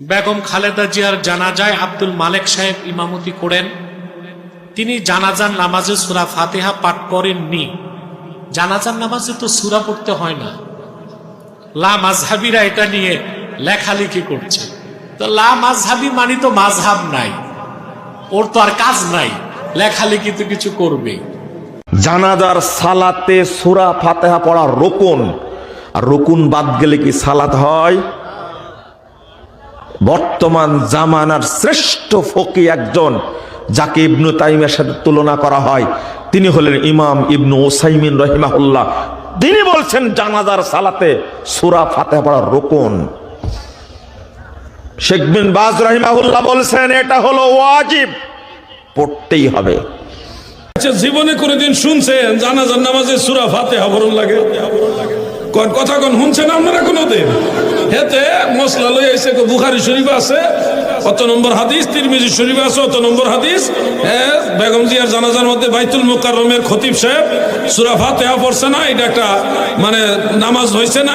বেগম খালেদা জিয়ার জানাজায় আব্দুল মালেক সাহেব ইমামতি করেন। তিনি জানাজার নামাজে সুরা ফাতেহা পাঠ করেননি। জানাজার নামাজে তো সুরা পড়তে হয় না। লা মাঝহাবিরা এটা নিয়ে লেখালেখি করছে। তো লা মাঝহাবি মানি তো মাঝহাব নাই। ওর তো আর কাজ নাই। লেখালেখি তো কিছু করবে। জানাজার সালাতে সুরা ফাতেহা পড়া রোকন। আর রোকুন বাদ গেলে কি সালাত হয়? বর্তমান জামানার শ্রেষ্ঠ ফকি একজন, যাকে ইবনু তাইমের সাথে তুলনা করা হয়, তিনি হলেন ইমাম ইবনু ওসাইমিন রহিমাহুল্লাহ। তিনি বলছেন, জানাজার সালাতে সুরা ফাতেহা পড়া রোকন। শেখ বিন বাজ রহিমাহুল্লাহ বলছেন, এটা হলো ওয়াজিব, পড়তেই হবে। আচ্ছা জীবনে কোনোদিন শুনছেন, জানাজার নামাজে সুরা ফাতে হবরণ লাগে? কোন, কথা কোন শুনছেন আপনারা কোনোদিন? হেতে মশলা লই আইছে বুখারি শরীফ আছে, অত নম্বর হাদিস, তিরমিজি শরীফ আছে, অত নম্বর হাদিস। বেগম জিয়ার জানাজার মধ্যে বাইতুল মুকাররমের খতিব সাহেব, সুরা ফাতেহা পড়ছে না, এটা একটা মানে নামাজ হয়েছে না